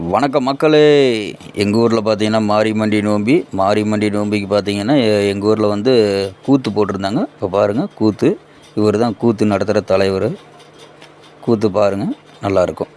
வணக்கம் மக்களே. எங்கள் ஊரில் பார்த்தீங்கன்னா மாரிமண்டி நோம்பி மாரிமண்டி நோம்பிக்கு பார்த்தீங்கன்னா எங்கள் ஊரில் வந்து கூத்து போட்டிருந்தாங்க. இப்போ பாருங்கள் கூத்து. இவர் தான் கூத்து நடத்துகிற தலைவர். கூத்து பாருங்கள் நல்லாயிருக்கும்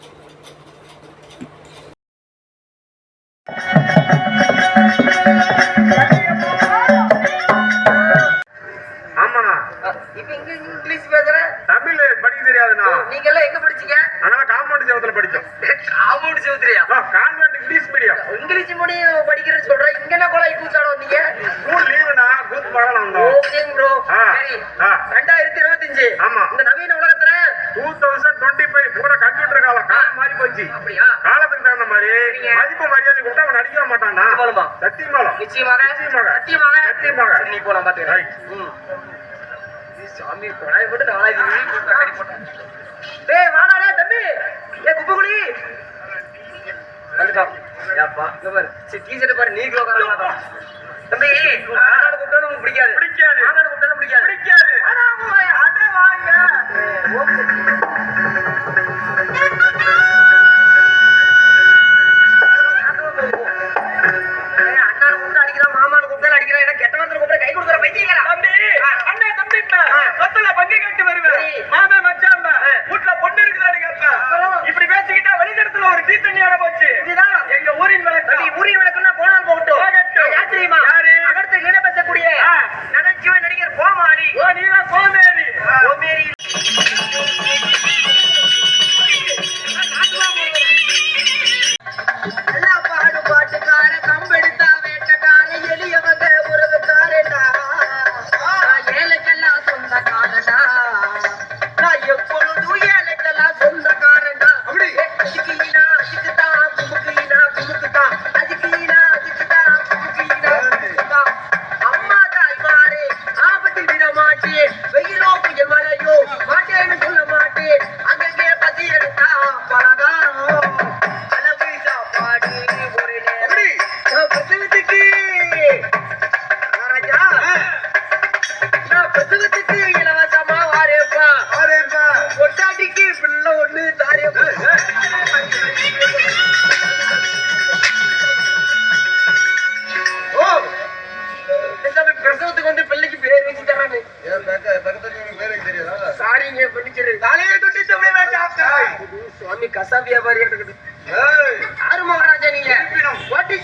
இங்கிலீஷ் முடியும் படிக்கிறேன்னு சொல்றேன் இங்க என்ன கொலை கூத்தாடோ நீங்க ஸ்கூல் லீவுனா கூத்து படம் வந்தோம் ஓகே ப்ரோ சரி. ஆ. ரெண்டாயிரத்தி இருபத்தஞ்சு ஆமா. இந்த நவீன உலகத்துல டூ தௌசண்ட் டுவெண்ட்டி ஃபைவ் பூரா கம்ப்யூட்டர் காலம் காலம் மாறி போச்சு. அப்படியா? காலத்துக்கு தகுந்த மாதிரி. மதிப்பு மரியாதை கொடுத்தா அவன் நடிக்க மாட்டான்டா. நிச்சயமாலுமா? சத்தியமாலம் நிச்சயமாக. நிச்சயமாக. சத்தியமாக. சத்தியமாக. நீ போலாம் பாத்துக்கிறேன் ரைட். சாமி கொடாய் போட்டு நாலாயிரத்தி போட்டேன். டேய் வாடா தம்பி. ஏ குப்பைக்குழி. வந்துட்டான் ஏப்பா இங்க பாரு. சரி டீ-ஷர்ட் பாரு நீ உட்கார தம்பி ஆனாலும் கூப்பிட்டாலும் உனக்கு பிடிக்காது. பிடிக்காது. ஆனாலும் கூப்பிட்டாலும் பிடிக்காது. பிடிக்காது. அட வாங்க,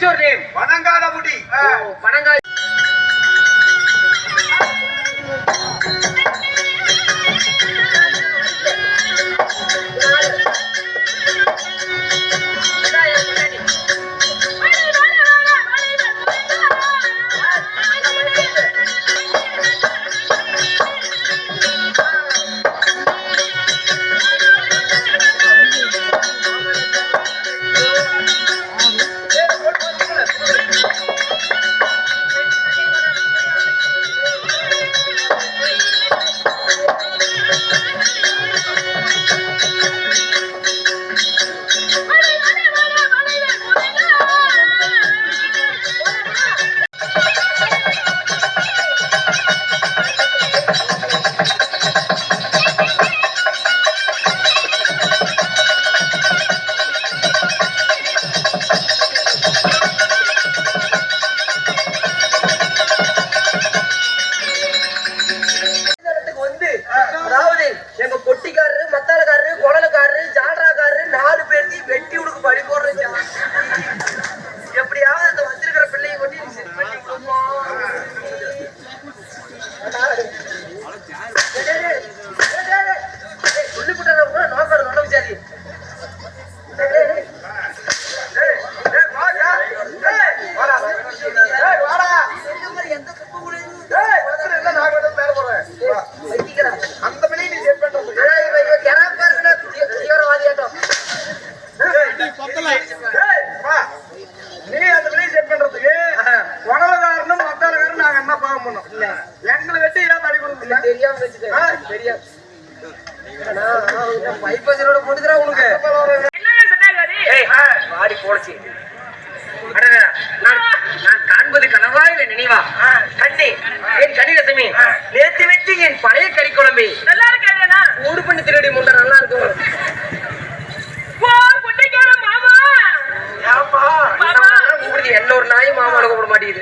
இஸ் யுவர் நேம் வணங்காத முடி. பணங்காய் என் கணிரசமே நேத்து என் பழைய கறி குழம்பை நல்லா இருக்கா ஊடு பண்ணி திருடி முண்டை நல்லா இருக்கும் என்ன ஒரு நாயும் மாமாவை கூப்பிட மாட்டேங்குது.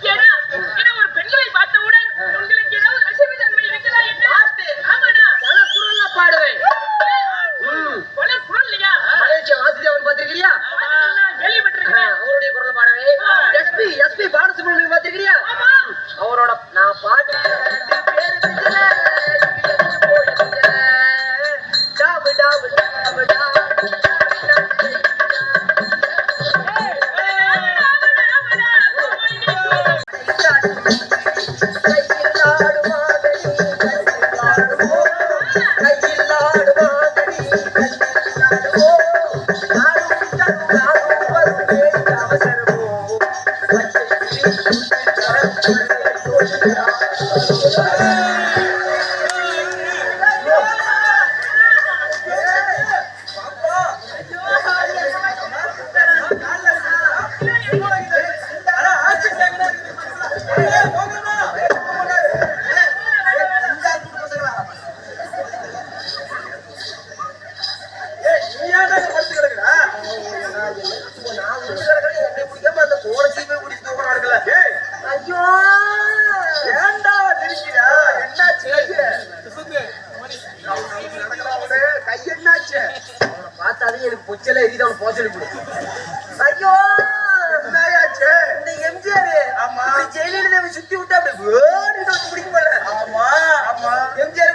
வாங்கி எனக்கு பொச்சல எரியுது அவனை போக சொல்லி ஐயோ என்னாயாச்சு? இந்த எம்ஜிஆர் ஆமா. ஜெயலலிதாவை சுத்தி விட்டு அப்படி பிடிக்க மாட்டேன் ஆமா ஆமா. எம்ஜிஆர்